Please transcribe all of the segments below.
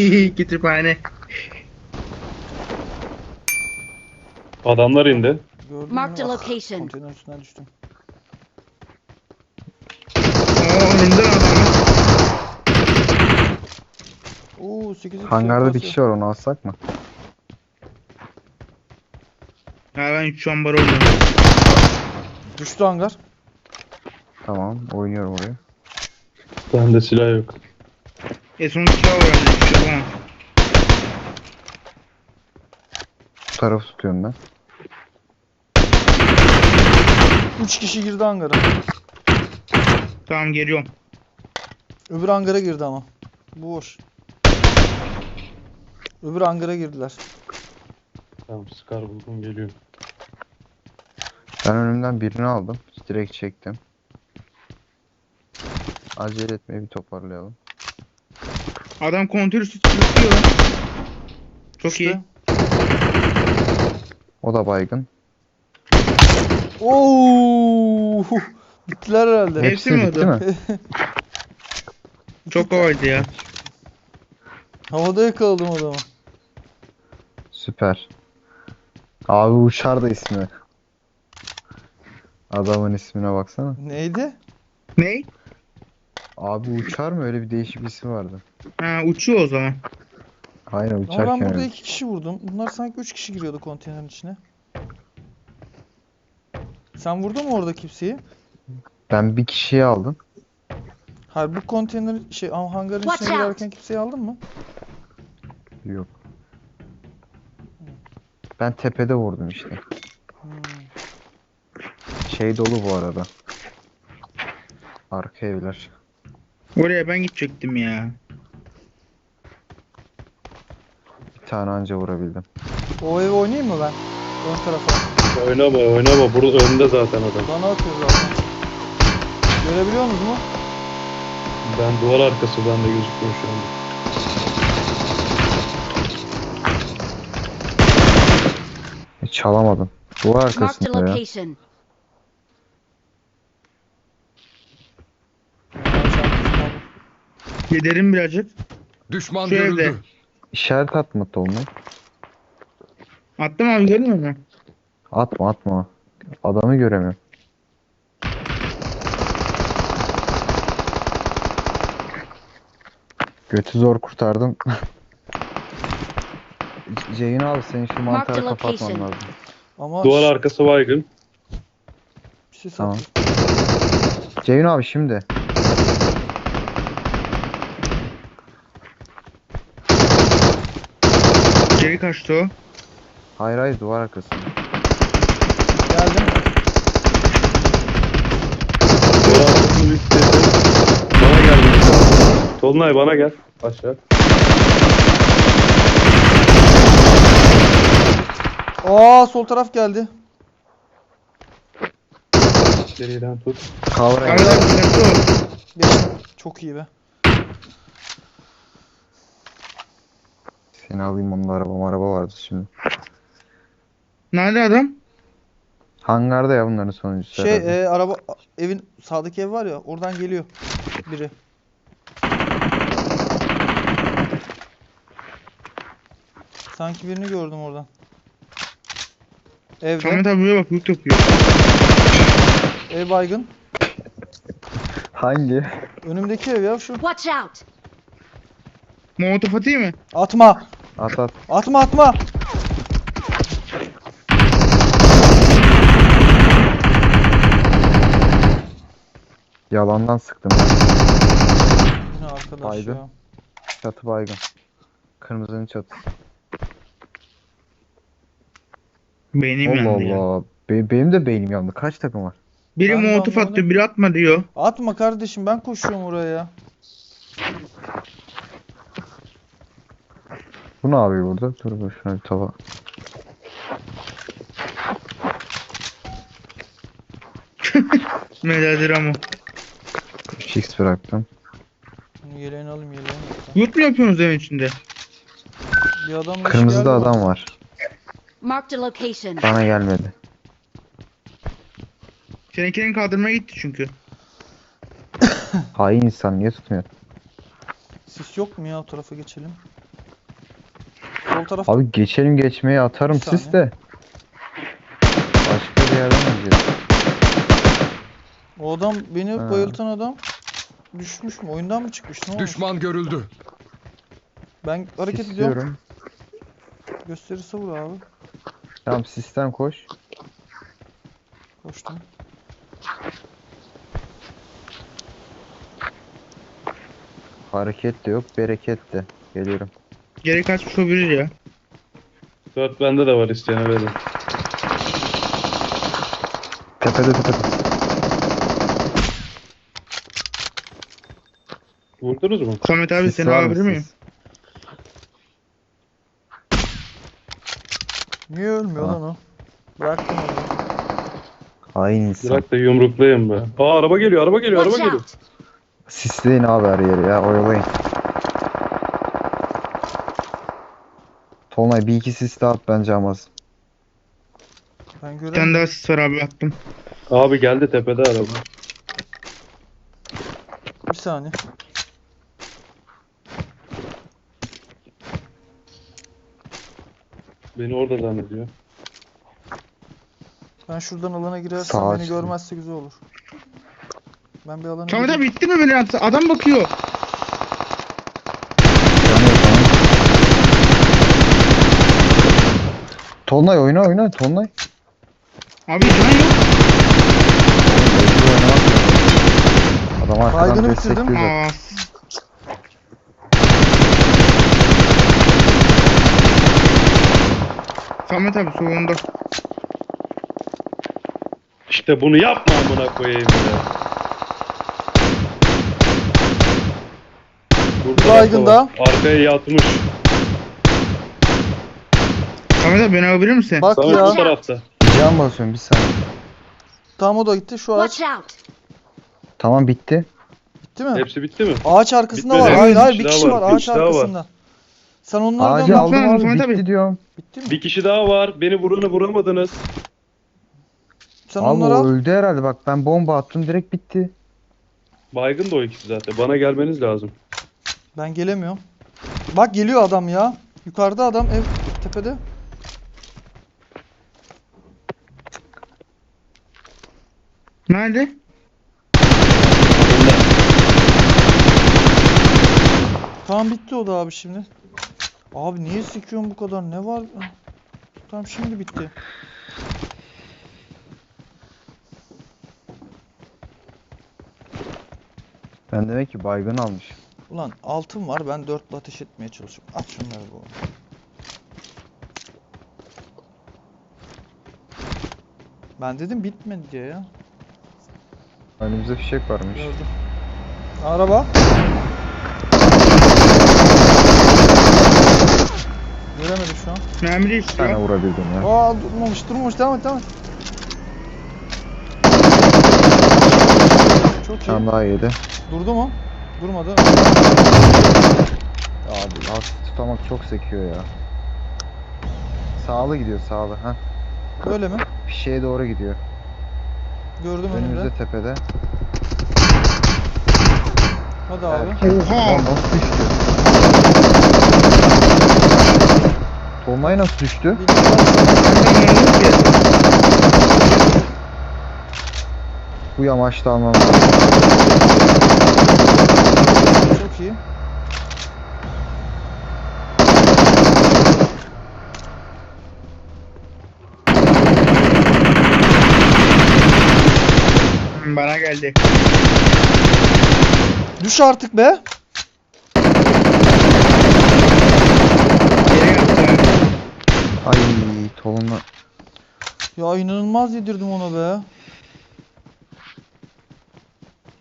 Kütüphane. Adamlar indi. Gördün Marked mü? a Ah, location. Konteyner üstüne düştüm. Oo önümden adam. Oo 8 Hangarda bir kişi var onu alsak mı? Ha ben şu an bar oynuyorum. Düştü hangar. Tamam oynuyorum oraya. Bende silah yok. E son silah var. Bir şey. Bu tarafı tutuyorum ben. 3 kişi girdi hangara. Tamam geliyorum. Öbür hangara girdi ama. Bu boş. Öbür hangara girdiler. Tamam Scar buldum geliyor. Ben önümden birini aldım. Direkt çektim. Acele etmeyi bir toparlayalım. Adam kontör üstü tutuyor. Çok iyi. O da baygın. Oo! Bittiler herhalde. Hepsi Hepsi mi bitti oldu? mi? Çok kolaydı ya. Havada yakaladım adamı. Süper. Abi uçar da ismi. Adamın ismine baksana. Neydi? Ne? Abi uçar mı? Öyle bir değişik bir ismi vardı. Ha uçuyor o zaman. Aynen Ama ben uçarken burada öyle. iki kişi vurdum. Bunlar sanki üç kişi giriyordu konteynerin içine. Sen vurdun mu orada kimseyi? Ben bir kişiyi aldım. Hayır bu konteyner şey hangarın Watch içine out. girerken kimseyi aldın mı? Yok. Ben tepede vurdum işte. Hmm. Şey dolu bu arada. Arka evler. Oraya ben gidecektim ya. Bir tane anca vurabildim. O evi oynayayım mı ben? Ön tarafa. Oynama oynama. Burada önde zaten adam. Bana atıyor zaten. Görebiliyor musunuz mu? Ben duvar arkası bende gözüküyor şu anda. Hiç çalamadım. Duvar Marked a arkasında ya. location. Ben çantasını aldım. Giderim birazcık. Düşman Şu görüldü. evde. İşaret atma Tolunay. Attım abi görmüyor musun? Atma atma. Adamı göremiyorum. Götü zor kurtardım. Ceyhun abi senin şu mantarı Mark the kapatman lazım. Ama Duvar arkası baygın. bir şey Tamam. Ceyhun abi şimdi. Kaçtı o. Hayır hayır duvar arkasında. Geldim. Duvar. Bana gel. Tolunay bana gel. Aşağı. Aa sol taraf geldi. Geriden tut. Kavra. Geçtim. Çok iyi be. Seni alayım onun araba araba vardı şimdi. Nerede adam? Hangarda ya bunların sonuncusu Şey herhalde. e, araba evin sağdaki ev var ya oradan geliyor biri. Sanki birini gördüm oradan. Evde. Samet abi buraya bak yük yapıyor. Ev baygın. Hangi? Önümdeki ev ya şu. Watch out! Molotof atayım mı? Atma. At at. Atma atma. Yalandan sıktım. Yine arkadaş Baygın. ya. Çatı baygın. Kırmızının çatısı. Beynim Allah yandı ya. Allah. Be- benim de beynim yandı. Kaç takım var? Biri Ben de molotof anlamadım. attı biri atma diyor. Atma kardeşim ben koşuyorum oraya ya. Bu ne yapıyor burada? Dur dur şuna bir tava. Medadir ama. 3x bıraktım. Yeleğini alayım yeleğini. Yurt mu yapıyorsunuz evin içinde? Bir adam Kırmızıda adam var. Marked a location. Bana gelmedi. Seninkinin kaldırmaya gitti çünkü. Hain insan niye tutmuyor? Sis yok mu ya o tarafa geçelim. Sol taraf Abi geçelim geçmeye atarım Bir sis saniye. de. Başka bir yerden gideceğiz. O adam beni Ha. bayıltan adam düşmüş mü? Oyundan mı çıkmış? Ne olmuş? Düşman görüldü. Ben hareket ediyorum. Sisliyorum. Gösterirse vur abi. Tamam sistem koş. Koştum. Hareket de yok bereket de. Geliyorum. Geri kaçmış olabilir ya. Dört bende de var isteyene verin. Tepede tepede. Vurdunuz mu? Samet abi Sis seni var mı alabilir miyim? sis? Niye ölmüyor Ha. lan o? Bıraktım onu. Hain insan. Bırak da yumruklayayım be. Aa araba geliyor, araba geliyor, araba Watch geliyor. out! Sisleyin abi her yeri ya oyalayın. Tolunay bir iki sis daha at bence amaz. Ben Bir tane göremiyorum. daha sis var abi attım. Abi geldi tepede araba. Bir saniye. Beni orada zannediyor. Ben şuradan alana girersem Sağ beni açtım. görmezse güzel olur. Ben bir alana Samet gireyim. abi bitti mi beni attı? Adam bakıyor. Yanıyor tamam. Tolunay oyna oyna Tolunay. Abi can yok. Adam arkadan Baygını bitirdim. destekliyor. Aa. Samet abi solunda. İşte bunu yapma amına koyayım ya. Burada Baygın arka var. da. Arkaya yatmış. Samet abi beni alabilir misin? Bak Samet ya. bu tarafta. Can basıyorum bir saniye. Tam o da gitti. Şu ağaç Watch out! Tamam bitti. bitti mi? Hepsi bitti mi? Ağaç arkasında Bitmedi. var. Hayır Bir hayır kişi bir daha kişi var, var bir ağaç kişi daha var. arkasında. Sen onlardan Ağacı aldım Samet abi abi. bitti diyorum. Bitti mi? Bir kişi daha var. Beni vuranı vuramadınız. Sen Abi onları o al. öldü herhalde bak ben bomba attım direkt bitti. Baygın da o ikisi zaten. Bana gelmeniz lazım. Ben gelemiyorum. Bak geliyor adam ya. Yukarıda adam ev tepede. Nerede? Tamam bitti o da abi şimdi. Abi niye sikiyorsun bu kadar? Ne var? Tamam şimdi bitti. Ben demek ki baygın almış. Ulan altın var ben dörtle ateş etmeye çalışıyorum. At şunları bu. Ben dedim bitmedi diye ya. Önümüzde fişek varmış. Gördüm. Araba. Göremedim şu an. Mermi Bir tane istiyor. vurabildim ya. Aa durmamış durmamış devam et devam et. Çok Bir iyi. tane daha yedi. Durdu mu? Durmadı. Abi lastik tutamak çok sekiyor ya. Sağlı gidiyor sağlı. ha. Böyle mi? Fişeğe doğru gidiyor. Gördüm önümde. Önümüzde tepede. Hadi abi. Oha. Lan nasıl düştü? Tolunay nasıl düştü? Bu yamaçta almam lazım. Çok iyi. Bana geldi. Düş artık be. Geri yaptı. Ay Tolunay. Ya inanılmaz yedirdim ona be.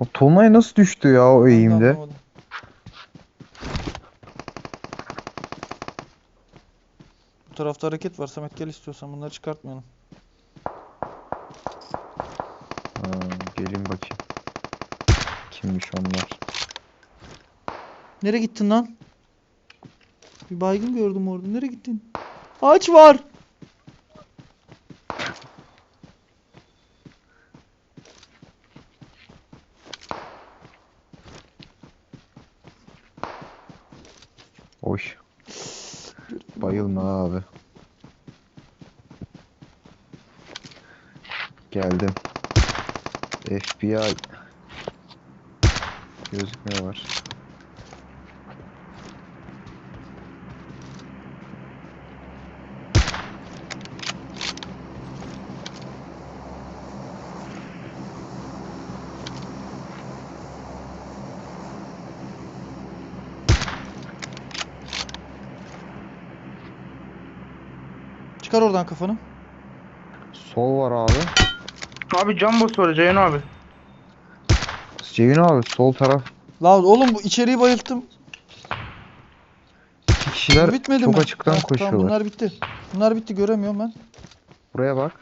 O Tolunay nasıl düştü ya o eğimde? anlamadım. Bu tarafta hareket var. Samet gel istiyorsan bunları çıkartmayalım. Kimmiş onlar? Nereye gittin lan? Bir baygın gördüm orada. Nereye gittin? Ağaç var. Hoş. Bayılma abi. Geldim. FBI. Gözükmüyor var. Çıkar oradan kafanı. Sol var abi. Abi cam basıyor Ceyhun abi. Ceyhun abi sol taraf. La oğlum bu içeriği bayılttım. İki kişiler Bitmedi çok mi? açıktan Ha, Tamam koşuyorlar. bunlar bitti. Bunlar bitti göremiyorum ben. Buraya bak.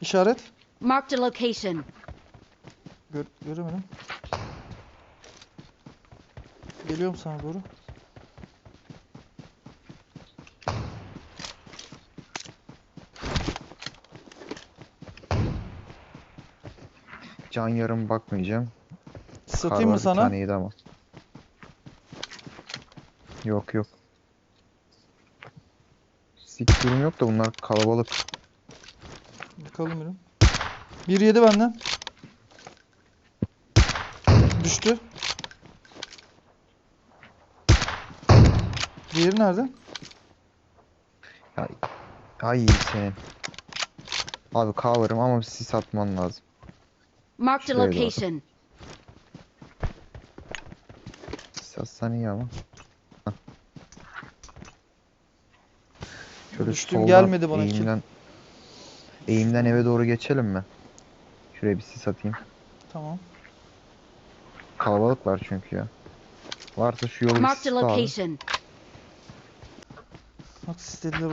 İşaret. Marked a location. Gör, göremedim. Geliyorum sana doğru. Can yarım bakmayacağım. Satayım mı sana? taneydi ama. Yok yok. Sik durum yok da bunlar kalabalık. Bakalım benim. Bir yedi benden. Düştü. Diğeri nerede? Ay senin. Abi cover'ım ama sis atman lazım. Marked a Şuraya doğru. location. Sis iyi ama. Hah. Şöyle Düştüm, soldan gelmedi bana kill. eğimden, eğimden eve doğru geçelim mi? Şuraya bir sis atayım. Tamam. Kalabalık var çünkü ya. Varsa şu yolu bir Marked a sisle abi. location. Bak istediler.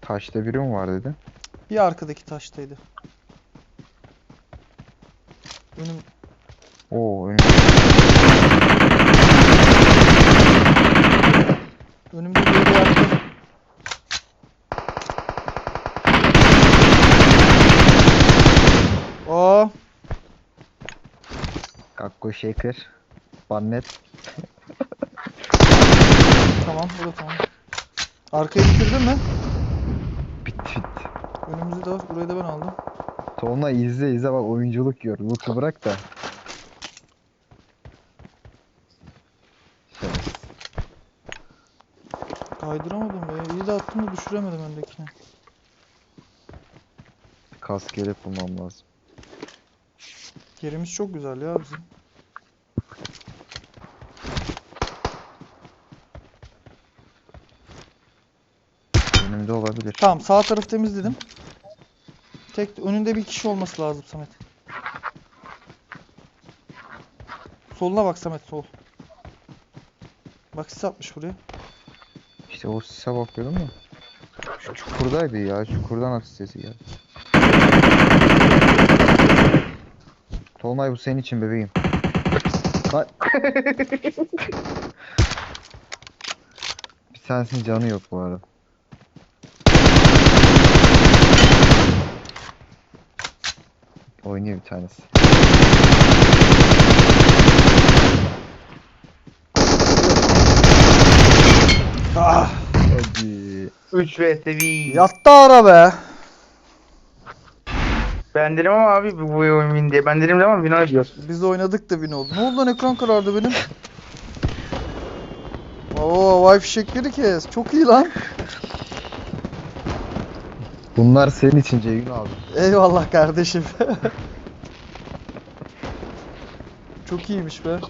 Taşta biri mi var dedi. Bir arkadaki taştaydı. Önüm Oo önüm. önümde bir yere yattı. Aa, Kakko Shaker. Bannet. tamam, bu da tamam. Arkayı bitirdin mi? Bitti bitti. Önümüzde de. Burayı da ben aldım. Sonra izle izle bak oyunculuk gör. Loot'u bırak da. Kaydıramadım be. İyi de attım da düşüremedim öndekine. Kask yelek bulmam lazım. Yerimiz çok güzel ya bizim. Önümde olabilir. Tamam sağ tarafı temizledim. Tek önünde bir kişi olması lazım Samet. Soluna bak Samet sol. Bak sis atmış buraya. İşte o sise bakıyordum da. Şu çukurdaydı ya. Çukurdan atış sesi geldi. Tolunay bu senin için bebeğim. Lan. bir tanesinin canı yok bu arada. Oynuyor bir tanesi. Ah, Hadi. 3 vs 1. yattı ara be. Ben dedim ama abi bu oyun win diye. Ben dedim ama win diyor. Biz oynadık da win oldu. Ne oldu lan ekran karardı benim. Oo vay fişekleri kes. Çok iyi lan. Bunlar senin için Ceyhun abi. Eyvallah kardeşim. Çok iyiymiş be.